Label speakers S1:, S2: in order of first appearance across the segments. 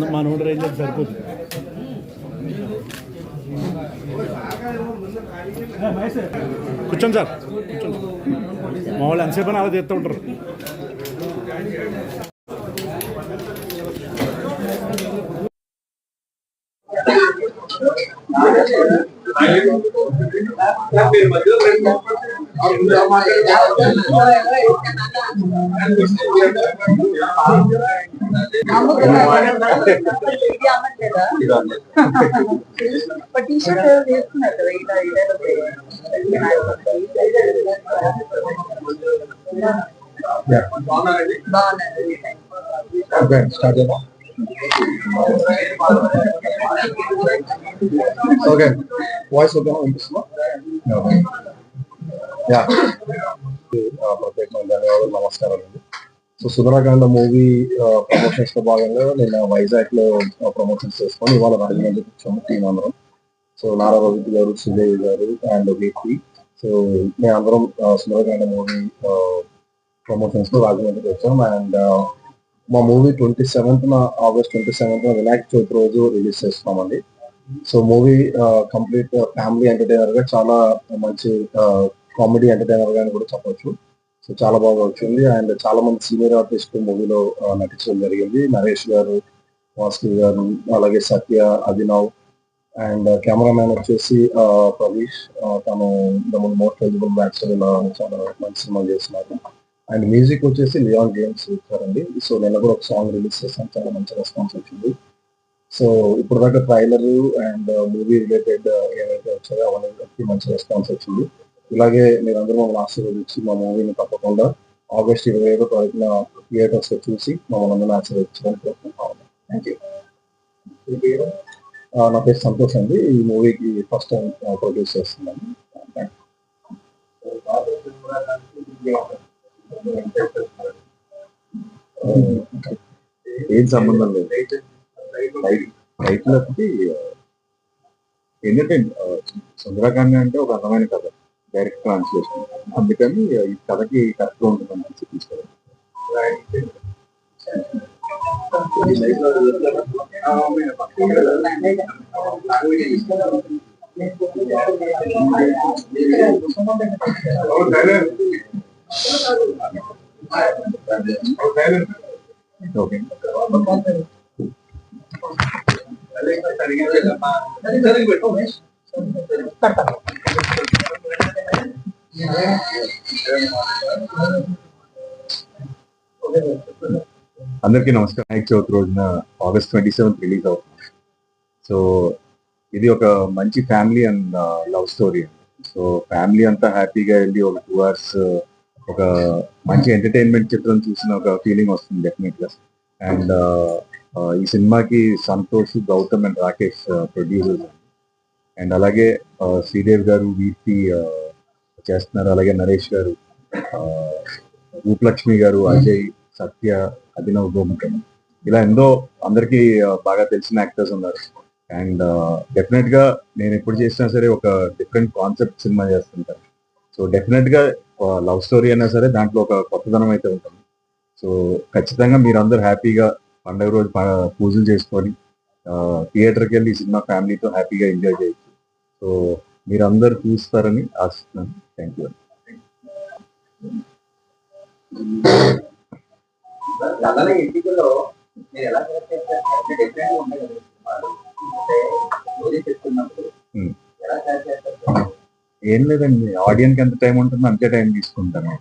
S1: మన మనోడు రేంజ్ సరిపోతుంది కూర్చోండి సార్ కూర్చోండి మా వాళ్ళు ఎంతసేపు అలా తీస్తూ ఉంటారు Thank you.
S2: టీ షర్ట్ వేసుకున్నారు కదా ఇలా బాగున్నది
S3: ఓకే స్టార్ట్ చేద్దాం ఓకే వాయిస్ ఓకే వినిపిస్తుందా యా ప్రత్యేకమైన ధన్యవాదాలు నమస్కారం అండి సో సుందరకాండ మూవీ ప్రమోషన్స్లో భాగంగా నేను వైజాగ్లో ప్రమోషన్స్ చేసుకొని ఇవాళ రాజమండ్రి కూర్చోము టీం అందరం సో నారా రవిత్ గారు సుదేవి గారు అండ్ వీపీ సో మేము అందరం సుందరకాండ మూవీ ప్రమోషన్స్లో రాజమండ్రికి వచ్చాం అండ్ మా movie twenty seventh August twenty seventh Vinayaka Chavithi రోజు రిలీజ్ చేస్తామండి. సో మూవీ కంప్లీట్ ఫ్యామిలీ ఎంటర్టైనర్గా చాలా మంచి కామెడీ ఎంటర్టైనర్గా అని కూడా చెప్పొచ్చు. సో చాలా బాగా వచ్చింది అండ్ చాలా మంది సీనియర్ ఆర్టిస్ట్ మూవీలో నటించడం జరిగింది. నరేష్ గారు వాసుకి గారు అలాగే సత్య అభినవ్ అండ్ కెమెరామ్యాన్ వచ్చేసి ప్రవీష్ తను మోస్ట్ ఎలిజిబుల్ బ్యాట్స్మెన్ చాలా మంచి సినిమా చేస్తున్నారు అండ్ మ్యూజిక్ వచ్చేసి లియాన్ గేమ్స్ ఇచ్చారండి. సో నేను కూడా ఒక సాంగ్ రిలీజ్ చేశాను. చాలా మంచి రెస్పాన్స్ వచ్చింది. సో ఇప్పుడు దాకా ట్రైలర్ అండ్ మూవీ రిలేటెడ్ ఏవైతే వచ్చాయో అవన్నీ మంచి రెస్పాన్స్ వచ్చింది. ఇలాగే మీరందరూ మమ్మల్ని ఆశీర్వదించి మా మూవీని తప్పకుండా ఆగస్ట్ ఇరవై ఐదో తారీఖున థియేటర్స్లో చూసి మమ్మల్ని అందరినీ ఆశీర్వదించడానికి కోరుకుంటున్నాను థ్యాంక్ యూ నా పేరు సంతోష్ అండి. ఈ మూవీకి ఫస్ట్ టైం ప్రొడ్యూస్ చేస్తున్నాను. ఏం సంబంధం లేదు. రైతులకి ఏంటంటే సుందరకాండ అంటే ఒక అందమైన కథ డైరెక్ట్ ట్రాన్స్లేషన్ అందుకని ఈ కథకి కరెక్ట్ ఉంటుందని చెప్పి తీసుకెళ్ళాను ఓకే అందరికీ నమస్కారం. వినాయక చవితి రోజున ఆగస్ట్ ట్వంటీ సెవెంత్ రిలీజ్ అవుతుంది. సో ఇది ఒక మంచి family and love story so family అంతా హ్యాపీగా వెళ్ళి ఒక టూ అవర్స్ ఒక మంచి ఎంటర్టైన్మెంట్ చిత్రం చూసిన ఒక ఫీలింగ్ వస్తుంది డెఫినెట్గా అండ్ ఈ సినిమాకి Santosh Gautam and Rakesh uh, producers and అలాగే uh, శ్రీదేవ్ గారు వీర్తి uh, చేస్తున్నారు. అలాగే నరేష్ గారు uh, రూపలక్ష్మి గారు అజయ్ సత్య అభినవ్ గోముఖం. ఇలా ఎంతో అందరికీ బాగా తెలిసిన యాక్టర్స్ ఉన్నారు. అండ్ డెఫినెట్గా నేను ఎప్పుడు చేసినా సరే ఒక డిఫరెంట్ కాన్సెప్ట్ సినిమా చేస్తుంటాను. సో డెఫినెట్గా లవ్ స్టోరీ అయినా సరే దాంట్లో ఒక కొత్తదనం అయితే ఉంటుంది. సో ఖచ్చితంగా మీరందరూ హ్యాపీగా పండుగ రోజు పూజలు చేసుకొని థియేటర్కి వెళ్ళి సినిమా ఫ్యామిలీతో హ్యాపీగా ఎంజాయ్ చేయొచ్చు. సో మీరందరూ చూస్తారని ఆశిస్తున్నాను. థ్యాంక్ యూ
S4: ఇంటిలో
S3: ఏం లేదండి ఆడియన్స్ ఎంత టైం ఉంటుందో అంతే టైం తీసుకుంటాను.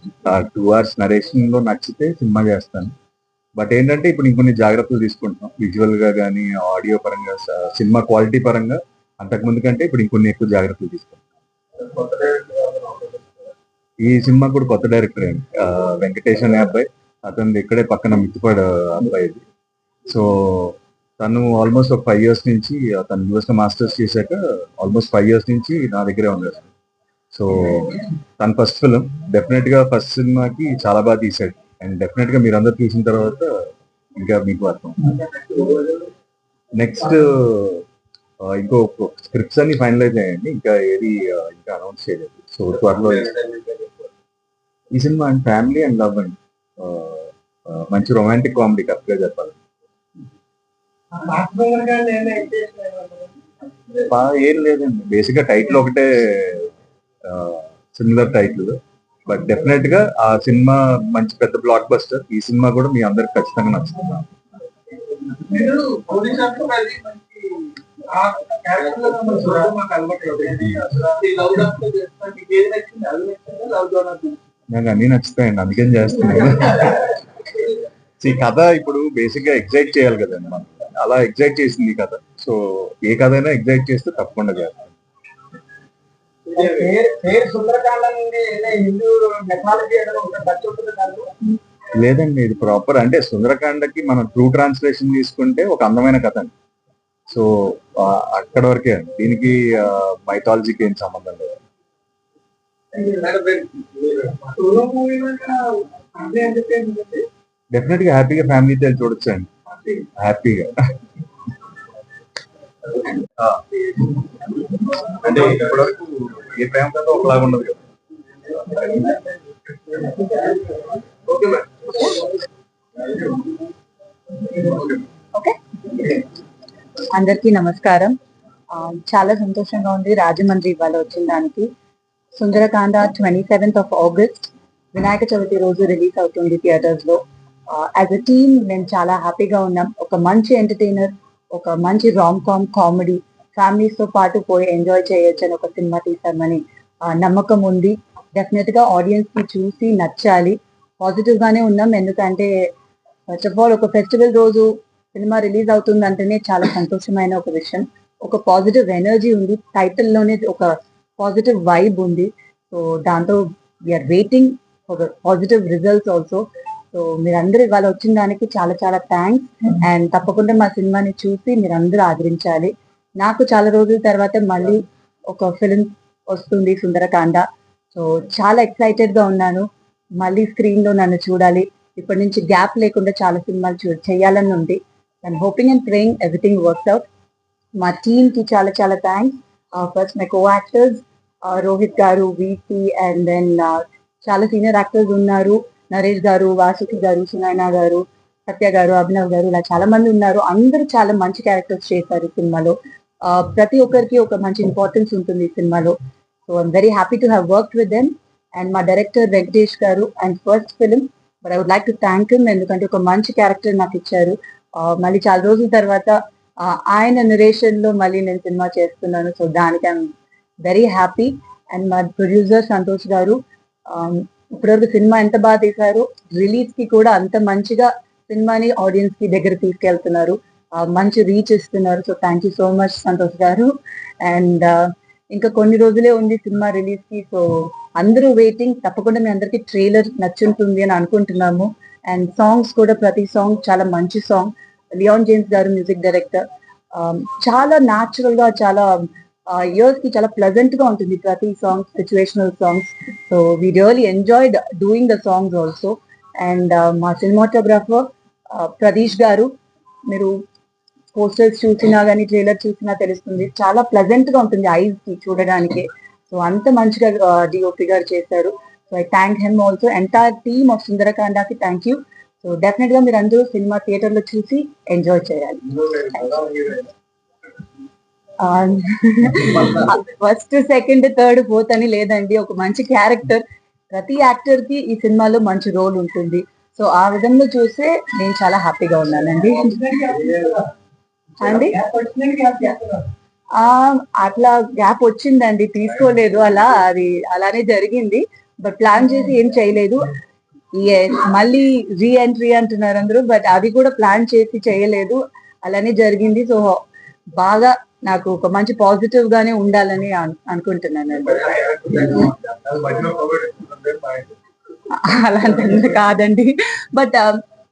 S3: టూ అవర్స్ నరేషన్లో నచ్చితే సినిమా చేస్తాను. బట్ ఏంటంటే ఇప్పుడు ఇంకొన్ని జాగ్రత్తలు తీసుకుంటున్నాం. విజువల్గా కానీ ఆడియో పరంగా సినిమా క్వాలిటీ పరంగా అంతకు ముందు కంటే ఇప్పుడు ఇంకొన్ని ఎక్కువ జాగ్రత్తలు తీసుకుంటాం ఈ సినిమా కూడా కొత్త డైరెక్టర్ అండి. వెంకటేష్ అనే అబ్బాయి. అతను ఇక్కడే పక్కన మిత్తిపాడు అబ్బాయి ఇది సో తను ఆల్మోస్ట్ ఒక ఫైవ్ ఇయర్స్ నుంచి తను యూఎస్ మాస్టర్స్ చేశాక ఆల్మోస్ట్ ఫైవ్ ఇయర్స్ నుంచి నా దగ్గరే ఉన్నారు సో తన ఫస్ట్ ఫిలిం డెఫినెట్గా ఫస్ట్ సినిమాకి చాలా బాగా తీశాడు. అండ్ డెఫినెట్గా మీరు అందరు చూసిన తర్వాత ఇంకా మీకు అర్థం నెక్స్ట్ ఇంకో స్క్రిప్ట్స్ అన్ని ఫైనలైజ్ అయ్యాయండి. ఇంకా ఏది ఇంకా అనౌన్స్ చేయలేదు. సో త్వరలో ఈ cinema and family and. Love and మంచి రొమాంటిక్ కామెడీ కరెక్ట్గా చెప్పాలి ఏం లేదండి. బేసిక్గా టైటిల్ ఒకటే సిమిలర్ టైటిల్ బట్ డెఫినెట్గా ఆ సినిమా మంచి పెద్ద బ్లాక్ బస్టర్ ఈ సినిమా కూడా మీ అందరికి ఖచ్చితంగా నచ్చుతుంది? నాకు అన్ని నచ్చుతాయండి. అందుకని చేస్తున్నాను? ఈ కథ ఇప్పుడు బేసిక్గా ఎగ్జైట్ చేయాలి కదండి మనం. అలా ఎగ్జైట్ చేసింది ఈ కథ. సో ఏ కథ అయినా ఎగ్జైట్ చేస్తే తప్పకుండా చేస్తాను
S5: పేరు పేరు సుందరకాండ నుండి ఏదైనా హిందూ మెథాలజీ ఏదైనా ఉంటే టచ్ ఉంటుంది దాంట్లో
S3: లేదండి ఇది ప్రాపర్ అంటే సుందరకాండకి మనం ట్రూ ట్రాన్స్లేషన్ తీసుకుంటే ఒక అందమైన కథ అండి. సో అక్కడ వరకే అండి. దీనికి మైథాలజీకి ఏం సంబంధం లేదు. డెఫినెట్గా హ్యాపీగా ఫ్యామిలీతో వెళ్ళి చూడొచ్చు అండి. హ్యాపీగా. అంటే ఇప్పటివరకు ఏ ప్రేమ కథ ఒకలాగా ఉండదు కదా.
S5: ఓకే
S2: అందరికీ నమస్కారం. చాలా సంతోషంగా ఉంది రాజమండ్రి ఇవాళ వచ్చిన దానికి. Sundarakanda twenty seventh of August Vinayaka Chavithi రోజు రిలీజ్ అవుతుంది థియేటర్స్లో. యాజ్ అ టీమ్ మేము చాలా హ్యాపీగా ఉన్నాం. ఒక మంచి ఎంటర్టైనర్ ఒక మంచి రామ్ కామ్ కామెడీ ఫ్యామిలీస్తో పాటు పోయి ఎంజాయ్ చేయొచ్చు అని ఒక సినిమా తీసామని నమ్మకం ఉంది. డెఫినెట్గా ఆడియన్స్కి చూసి నచ్చాలి. పాజిటివ్ గానే ఉన్నాం. ఎందుకంటే ఫస్ట్ ఆఫ్ ఆల్ ఒక ఫెస్టివల్ రోజు సినిమా రిలీజ్ అవుతుంది అంటేనే చాలా సంతోషమైన ఒక విషయం. ఒక పాజిటివ్ ఎనర్జీ ఉంది. టైటిల్లోనే ఒక పాజిటివ్ వైబ్ ఉంది. సో దాంతో we're waiting for positive results also so మీరందరూ ఇవాళ వచ్చిన దానికి చాలా చాలా థ్యాంక్స్ అండ్ తప్పకుండా మా సినిమాని చూసి మీరందరూ ఆదరించాలి. నాకు చాలా రోజుల తర్వాత మళ్ళీ ఒక ఫిలిం వస్తుంది సుందరకాండ. సో చాలా ఎక్సైటెడ్గా ఉన్నాను. మళ్ళీ స్క్రీన్లో నన్ను చూడాలి. ఇప్పటి నుంచి గ్యాప్ లేకుండా చాలా సినిమాలు చూ చేయాలని ఉంది. And hoping and praying everything works out మా టీమ్కి చాలా చాలా thanks first my co actors Rohit garu VP and then చాలా సీనియర్ యాక్టర్స్ ఉన్నారు. నరేష్ గారు వాసుకి గారు సునాయన గారు సత్య గారు అభినవ్ గారు ఇలా చాలా మంది ఉన్నారు. అందరూ చాలా మంచి క్యారెక్టర్స్ చేశారు సినిమాలో. ప్రతి ఒక్కరికి ఒక మంచి ఇంపార్టెన్స్ ఉంటుంది ఈ సినిమాలో. So I'm very happy to have work with them and మా director Venkatesh garu and first film but I would like to thank him ఎందుకంటే ఒక మంచి క్యారెక్టర్ నాకు ఇచ్చారు. మళ్ళీ చాలా రోజుల తర్వాత ఆయన నరేషన్లో మళ్ళీ నేను సినిమా చేస్తున్నాను. సో దానికి ఐఎమ్ వెరీ హ్యాపీ అండ్ మా ప్రొడ్యూసర్ సంతోష్ గారు um, ఇప్పటివరకు సినిమా ఎంత బాగా తీశారు రిలీజ్కి కూడా అంత మంచిగా సినిమాని ఆడియన్స్కి దగ్గర తీసుకెళ్తున్నారు. మంచి రీచ్ ఇస్తున్నారు. So thank you so much Santosh garu. And uh, ఇంకా కొన్ని రోజులే ఉంది సినిమా రిలీజ్కి. సో అందరూ వెయిటింగ్ తప్పకుండా మీ అందరికి ట్రైలర్ నచ్చుంటుంది అని అనుకుంటున్నాము. అండ్ సాంగ్స్ కూడా ప్రతి సాంగ్ చాలా మంచి song Leon James garu music director um, చాలా న్యాచురల్గా చాలా ఇయర్స్కి చాలా ప్లెజెంట్గా ఉంటుంది ప్రతి song situational songs so we really enjoyed doing the songs also and మా సినిమాటోగ్రాఫర్ ప్రదీష్ uh, గారు మీరు పోస్టర్స్ చూసినా కానీ ట్రైలర్ చూసినా తెలుస్తుంది. చాలా ప్లెజెంట్గా ఉంటుంది ఐస్కి చూడడానికి. సో అంత మంచిగా డిఓపి గారు చేశారు. So I thank him also entire team of సుందరకాండకి thank you so డెఫినెట్గా మీరు అందరూ సినిమా థియేటర్లో చూసి ఎంజాయ్ చేయాలి. ఫస్ట్ సెకండ్ థర్డ్ ఫోర్త్ అని లేదండి. ఒక మంచి క్యారెక్టర్ ప్రతి యాక్టర్కి ఈ సినిమాలో మంచి రోల్ ఉంటుంది. సో ఆ విధంగా చూస్తే నేను చాలా హ్యాపీగా ఉన్నానండి. అండి? అట్లా గ్యాప్ వచ్చిందండి తీసుకోలేదు అలా అది అలానే జరిగింది. బట్ ప్లాన్ చేసి ఏం చేయలేదు. మళ్ళీ రీ ఎంట్రీ అంటున్నారు అందరూ బట్ అది కూడా ప్లాన్ చేసి చేయలేదు. అలానే జరిగింది. సో బాగా నాకు ఒక మంచి పాజిటివ్ గానే ఉండాలని అను- అనుకుంటున్నానండి అలాంటి కాదండి. బట్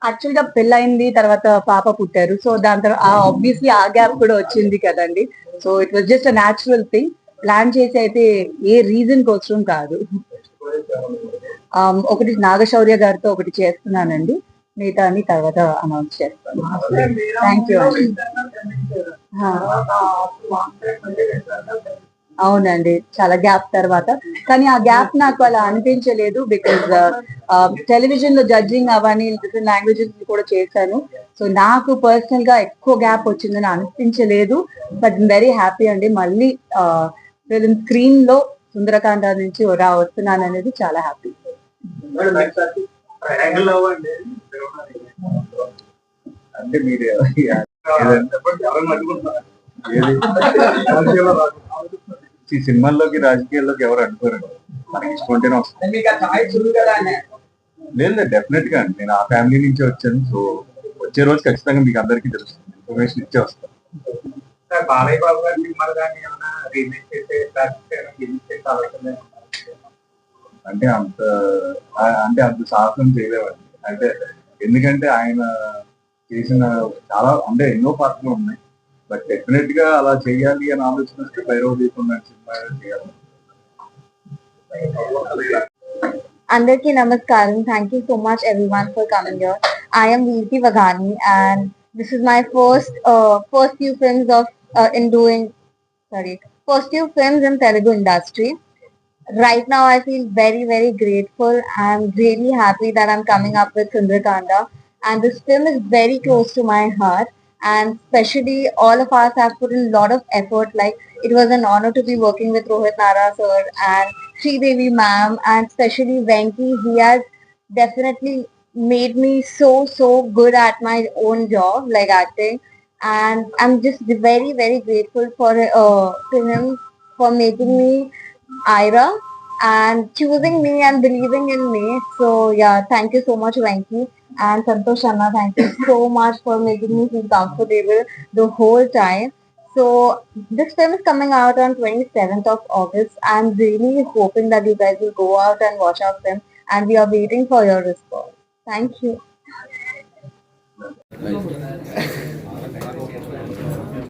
S2: యాక్చువల్గా పెళ్ళైంది తర్వాత పాప పుట్టారు. సో దాని తర్వాత ఆబ్వియస్లీ ఆ గ్యాప్ కూడా వచ్చింది కదండి. So it was just a natural thing plan చేసి అయితే ఏ రీజన్ కోసం కాదు. Um, ఒకటి నాగశౌర్య గారితో ఒకటి చేస్తున్నానండి. మిగతా అని తర్వాత అనౌన్స్ చేస్తాను థ్యాంక్ యూ అండి అవునండి చాలా గ్యాప్ తర్వాత. కానీ ఆ గ్యాప్ నాకు అలా అనిపించలేదు బికాజ్ టెలివిజన్లో జడ్జింగ్ అవన్నీ డిఫరెంట్ లాంగ్వేజెస్ కూడా చేశాను. సో నాకు పర్సనల్గా ఎక్కువ గ్యాప్ వచ్చిందని అనిపించలేదు. బట్ వెరీ హ్యాపీ అండి. మళ్ళీ ఫిలిం స్క్రీన్లో సుందరకాండ నుంచి రా వస్తున్నాను అనేది చాలా హ్యాపీ
S3: అంటే మీరు ఈ సినిమాల్లోకి రాజకీయాల్లోకి ఎవరు అనుకోరండి మనకి ఇష్టం ఉంటేనే వస్తుంది లేదు డెఫినెట్గా అండి నేను ఆ ఫ్యామిలీ నుంచి వచ్చాను. సో వచ్చే రోజు ఖచ్చితంగా మీకు అందరికీ తెలుస్తుంది. ఇన్ఫర్మేషన్ ఇచ్చే వస్తాను.
S5: బాలయ్య బాబు గారు మిమ్మల్ని కానీ ఏమైనా రీమేక్ చేసే?
S3: అంటే అంత అంటే అంత సాహసం చేయలేమండి. అంటే ఎందుకంటే ఆయన చేసిన చాలా అంటే ఎన్నో పాత్రలు ఉన్నాయి. బట్ డెఫినెట్ గా అలా చేయాలి అని ఆలోచన వస్తే భైరవ దీపం లాంటి సినిమా చేయాలి
S6: Andarki Namaskaram. Thank you so much everyone for coming here. I am Veerti Vagani and this is my first uh, first few films of uh, in doing sorry first few films in Telugu industry. Right now I feel very very grateful. I'm really happy that I'm coming up with Sundarakanda and this film is very close to my heart and especially all of us have put in a lot of effort like it was an honor to be working with Rohit Nara sir and Sri Devi ma'am and especially Venki. He has definitely made me so so good at my own job like acting and I'm just very very grateful for uh, to him for making me Ira and choosing me and believing in me. So yeah, thank you so much Venki and Santosh. Thank you so much for making me feel comfortable the whole time. So this film is coming out on 27th of August. I'm really hoping that you guys will go out and watch our film and we are waiting for your response. Thank you.